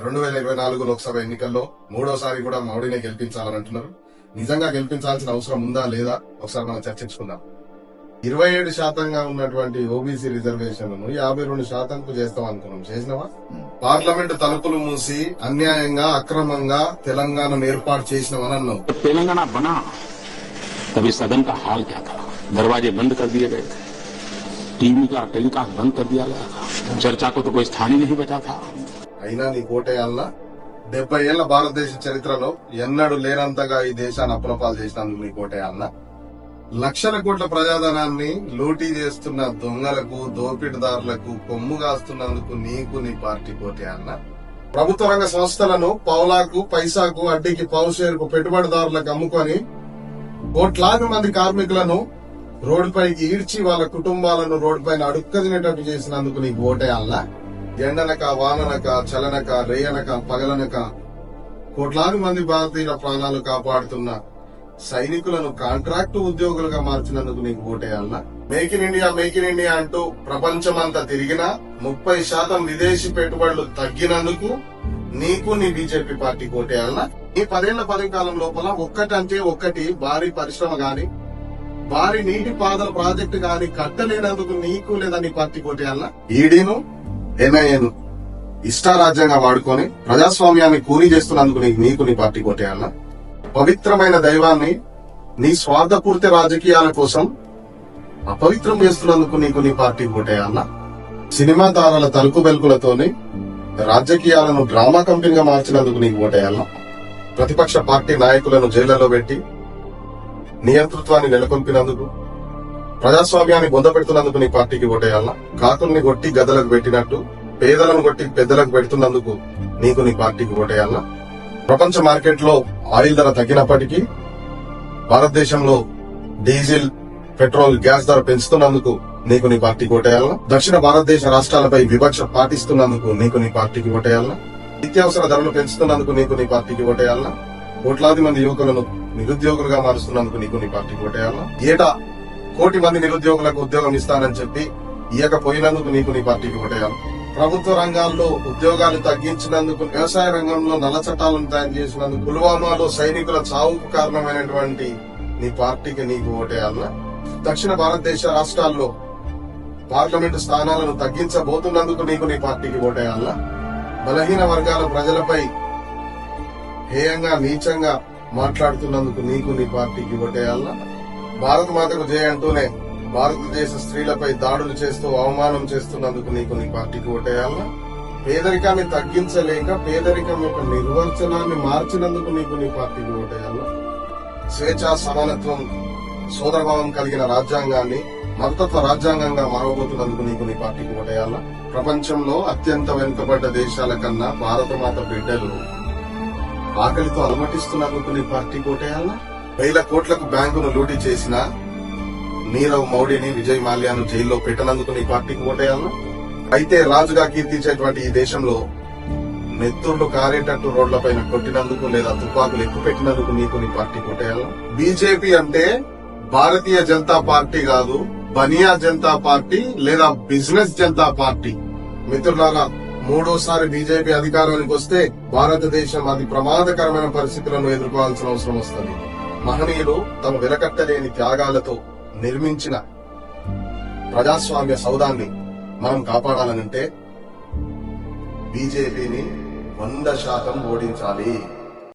రెండు వేల ఇరవై నాలుగు లోక్సభ ఎన్నికల్లో మూడోసారి కూడా మోడీనే గెలిపించాలని అంటున్నారు నిజంగా గెలిపించాల్సిన అవసరం ఉందా లేదా ఒకసారి మనం చర్చించుకుందాం ఇరవై ఏడు శాతంగా ఉన్నటువంటి ఓబీసీ రిజర్వేషన్ యాభై రెండు శాతంకు చేస్తాం అనుకున్నాం చేసినావా పార్లమెంట్ తలుపులు మూసి అన్యాయంగా అక్రమంగా తెలంగాణను ఏర్పాటు చేసినామని అన్నావు जब तेलंगाना बना तभी सदन का हाल क्या था दरवाजे बंद कर दिए गए थे टीवी का टेलीकास्ट बंद कर दिया गया था चर्चा को तो कोई स्थान ही नहीं बचा था అయినా నీ కోటేయాలన డెబ్బై ఏళ్ళ భారతదేశ చరిత్రలో ఎన్నడూ లేనంతగా ఈ దేశాన్ని అప్రపాలు చేసినందుకు నీ కోటేయాలన. లక్షల కోట్ల ప్రజాధనాన్ని లూటీ చేస్తున్న దొంగలకు దోపిడిదారులకు కొమ్ము కాస్తున్నందుకు నీకు నీ పార్టీ కోటేయాలన. ప్రభుత్వ రంగ సంస్థలను పౌలాకు పైసాకు అడ్డికి పౌషేరుకు పెట్టుబడిదారులకు అమ్ముకొని కోట్లాది మంది కార్మికులను రోడ్డుపైకి ఈడ్చి వాళ్ళ కుటుంబాలను రోడ్డుపైన అడుక్కదినేటట్టు చేసినందుకు నీకు అల్లా ఎండనక వాననక చలనక రేయనక పగలనక కోట్లాది మంది భారతీయుల ప్రాణాలు కాపాడుతున్న సైనికులను కాంట్రాక్టు ఉద్యోగులుగా మార్చినందుకు నీకు ఓటేయాలనా make in India make in India అంటూ ప్రపంచమంతా తిరిగినా ముప్పై శాతం విదేశీ పెట్టుబడులు తగ్గినందుకు నీకు నీ బీజేపీ పార్టీ ఓటేయాలనా ఈ పదేళ్ళ పదవి కాలం లోపల ఒక్కటంటే ఒక్కటి భారీ పరిశ్రమ గాని భారీ నీటి పాదల ప్రాజెక్టు గాని కట్టలేనందుకు నీకు లేదా నీ పార్టీ కోటేయాలనా ఈడీను ఎన్ఐఏను ఇష్టారాజ్యంగా వాడుకొని ప్రజాస్వామ్యాన్ని కూలీ చేస్తున్నందుకు నీకు నీకు నీ పార్టీ కొట్టేయాల? పవిత్రమైన దైవాన్ని నీ స్వార్థపూర్తి రాజకీయాల కోసం అపవిత్రం చేస్తున్నందుకు నీకు నీ పార్టీ కొట్టేయాల? సినిమా తారల తలుపు బెల్కులతోని రాజకీయాలను డ్రామా కంపెనీగా మార్చినందుకు నీకు ఓటేయాల ప్రతిపక్ష పార్టీ నాయకులను జైళ్ళలో పెట్టి నియంతృత్వాన్ని నెలకొల్పినందుకు ప్రజాస్వామ్యాన్ని బొందపెడుతున్నందుకు నీ పార్టీకి ఓటేయాలనా? కాకుల్ని కొట్టి గదలకు పెట్టినట్టు పేదలను కొట్టి పెద్దలకు పెడుతున్నందుకు నీకు నీ పార్టీకి ఓటేయాలనా? ప్రపంచ మార్కెట్లో ఆయిల్ ధర తగ్గినప్పటికీ భారతదేశంలో డీజిల్ పెట్రోల్ గ్యాస్ ధర పెంచుతున్నందుకు నీకు నీ పార్టీకి ఓటేయాలనా? దక్షిణ భారతదేశ రాష్ట్రాలపై వివక్ష పాటిస్తున్నందుకు నీకు నీ పార్టీకి ఓటేయాలనా? నిత్యావసర ధరలు పెంచుతున్నందుకు నీకు నీ పార్టీకి ఓటేయాలనా? కోట్లాది మంది యువకులను నిరుద్యోగులుగా మారుస్తున్నందుకు నీకు నీ పార్టీకి ఓటేయాలనా? ఏటా కోటి మంది నిరుద్యోగులకు ఉద్యోగం ఇస్తానని చెప్పి ఇయ్యకపోయినందుకు నీకు నీ పార్టీకి ఓటేయాలి. ప్రభుత్వ రంగాల్లో ఉద్యోగాలు తగ్గించినందుకు వ్యవసాయ రంగంలో నల్ల చట్టాలను తయారు చేసినందుకు పుల్వామాలో సైనికుల చావుకు కారణమైనటువంటి నీ పార్టీకి నీకు ఓటేయాలనా? దక్షిణ భారతదేశ రాష్ట్రాల్లో పార్లమెంటు స్థానాలను తగ్గించబోతున్నందుకు నీకు నీ పార్టీకి ఓటేయాలనా? బలహీన వర్గాల ప్రజలపై హేయంగా నీచంగా మాట్లాడుతున్నందుకు నీకు నీ పార్టీకి ఓటేయాలన్నా భారత మాతకు జయ అంటూనే భారతదేశ స్త్రీలపై దాడులు చేస్తూ అవమానం చేస్తున్నందుకు నీకు నీ పార్టీకి ఓటేయాలనా? పేదరికాన్ని తగ్గించలేక పేదరికం యొక్క నిర్వచనాన్ని మార్చినందుకు నీకు నీ పార్టీకి ఓటేయాలనా? స్వేచ్ఛ సమానత్వం సోదరభావం కలిగిన రాజ్యాంగాన్ని మతత్వ రాజ్యాంగంగా మరవబోతున్నందుకు నీకు నీ పార్టీకి ఓటేయాలనా? ప్రపంచంలో అత్యంత వెనుకబడ్డ దేశాల కన్నా భారతమాత బిడ్డలు ఆకలితో అలమటిస్తున్నందుకు నీ పార్టీ కోటేయాలనా వేల కోట్లకు బ్యాంకును లూటీ చేసిన నీరవ్ మౌడిని విజయ్ మాల్యాను జైల్లో పెట్టనందుకు నీ పార్టీకి ఓటేయాలను? అయితే రాజుగా కీర్తించేటువంటి ఈ దేశంలో నెత్తుళ్ళు కారేటట్టు రోడ్లపైన కొట్టినందుకు లేదా తుపాకులు ఎక్కువ పెట్టినందుకు నీకు నీ పార్టీ కొట్టేయాలను బీజేపీ అంటే భారతీయ జనతా పార్టీ కాదు బనియా జనతా పార్టీ లేదా బిజినెస్ జనతా పార్టీ. మిత్రులారా మూడోసారి బీజేపీ అధికారానికి వస్తే భారతదేశం అతి ప్రమాదకరమైన పరిస్థితులను ఎదుర్కోవాల్సిన అవసరం వస్తుంది. మహనీయులు తమ వెలకట్టలేని త్యాగాలతో నిర్మించిన ప్రజాస్వామ్య సౌదాన్ని మనం కాపాడాలనంటే బీజేపీని వంద శాతం ఓడించాలి.